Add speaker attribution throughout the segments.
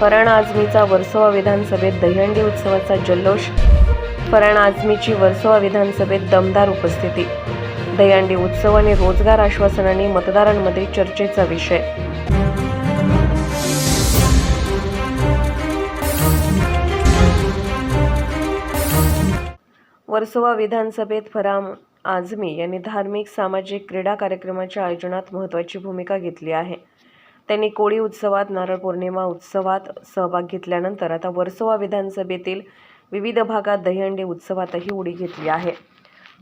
Speaker 1: फरण आझमीचा वर्सोवा विधानसभेत दहीहंडी उत्सवाचा जल्लोष फरण आझमीची वर्सोवा विधानसभेत दमदार उपस्थिती. दहीहंडी उत्सव आणि रोजगार आश्वासनाने मतदारांमध्ये चर्चेचा विषय. वर्सोवा विधानसभेत फराम आझमी यांनी धार्मिक सामाजिक क्रीडा कार्यक्रमाच्या आयोजनात महत्त्वाची भूमिका घेतली आहे. त्यांनी कोळी उत्सवात नारळ पौर्णिमा उत्सवात सहभाग घेतल्यानंतर आता वर्सोवा विधानसभेतील विविध भागात दहीहंडी उत्सवातही उडी घेतली आहे.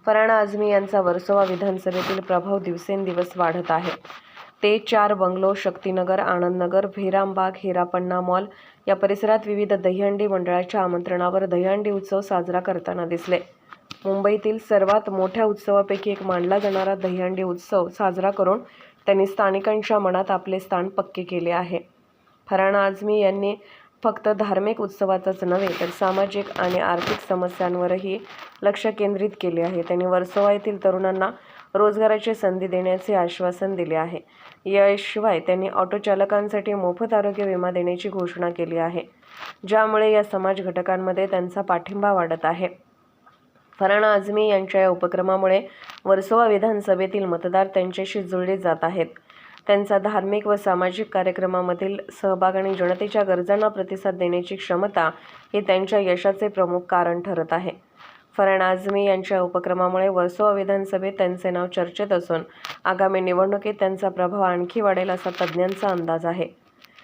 Speaker 1: फराणा आझमी यांचा वर्सोवा विधानसभेतील प्रभाव दिवसेंदिवस वाढत आहे. ते चार बंगलो शक्तीनगर आनंदनगर भेरामबाग हेरापन्ना मॉल या परिसरात विविध दहीहंडी मंडळाच्या आमंत्रणावर दहीहंडी उत्सव साजरा करताना दिसले. मुंबईतील सर्वात मोठ्या उत्सवापैकी एक मानला जाणारा दहीहंडी उत्सव साजरा करून त्यांनी स्थानिकांच्या मनात आपले स्थान पक्के केले आहे. फरहान आझमी यांनी फक्त धार्मिक उत्सवातच नव्हे तर सामाजिक आणि आर्थिक समस्यांवरही लक्ष केंद्रित केले आहे. त्यांनी वर्सोवा येथील तरुणांना रोजगाराची संधी देण्याचे आश्वासन दिले आहे. याशिवाय त्यांनी ऑटो चालकांसाठी मोफत आरोग्य विमा देण्याची घोषणा केली आहे ज्यामुळे या समाज घटकांमध्ये त्यांचा पाठिंबा वाढत आहे. फरहान आझमी यांच्या या उपक्रमामुळे वर्सोवा विधानसभेतील मतदार त्यांच्याशी जुळले जात आहेत. त्यांचा धार्मिक व सामाजिक कार्यक्रमामधील सहभाग आणि जनतेच्या गरजांना प्रतिसाद देण्याची क्षमता हे त्यांच्या यशाचे प्रमुख कारण ठरत आहे. फराण आझमी यांच्या उपक्रमामुळे वर्सोवा विधानसभेत त्यांचे नाव चर्चेत असून आगामी निवडणुकीत त्यांचा प्रभाव आणखी वाढेल असा तज्ज्ञांचा अंदाज आहे.